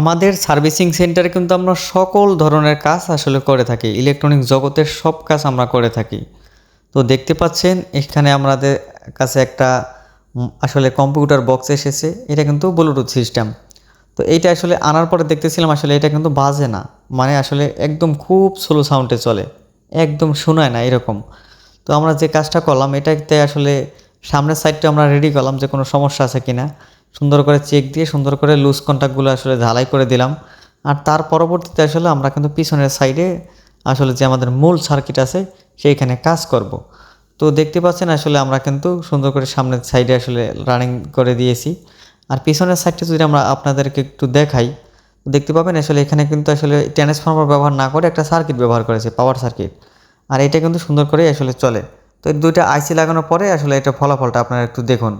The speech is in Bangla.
আমাদের সার্ভিসিং সেন্টারে কিন্তু আমরা সকল ধরনের কাজ আসলে করে থাকি। ইলেকট্রনিক জগতের সব কাজ আমরা করে থাকি। তো দেখতে পাচ্ছেন, এখানে আমাদের কাছে একটা আসলে কম্পিউটার বক্স এসেছে। এটা কিন্তু ব্লুটুথ সিস্টেম তো এইটা আসলে আনার পরে দেখতেছিলাম, আসলে এটা কিন্তু বাজে না। মানে আসলে একদম খুব স্লো সাউন্ডে চলে। একদম শোনায় না এরকম। তো আমরা যে কাজটা করলাম, এটাতে আসলে সামনের সাইডটা আমরা রেডি করলাম যে কোনো সমস্যা আছে কিনা। সুন্দর করে চেক দিয়ে সুন্দর করে লুজ কন্ট্যাক্টগুলো আসলে ঝালাই করে দিলাম। আর তার পরবর্তীতে আসলে আমরা কিন্তু পিছনের সাইডে আসলে যে আমাদের মূল সার্কিট আছে, সেইখানে কাজ করব। তো দেখতে পাচ্ছেন আসলে আমরা কিন্তু সুন্দর করে সামনের সাইডে আসলে রানিং করে দিয়েছি। আর পিছনের সাইডটা যদি আমরা আপনাদেরকে একটু দেখাই দেখতে পাবেন আসলে এখানে কিন্তু আসলে ট্রান্সফর্মার ব্যবহার না করে একটা সার্কিট ব্যবহার করেছে পাওয়ার সার্কিট আর এটা কিন্তু সুন্দর করেই আসলে চলে। তো এই দুইটা আইসি লাগানোর পরে আসলে এটা ফলাফলটা আপনারা একটু দেখুন।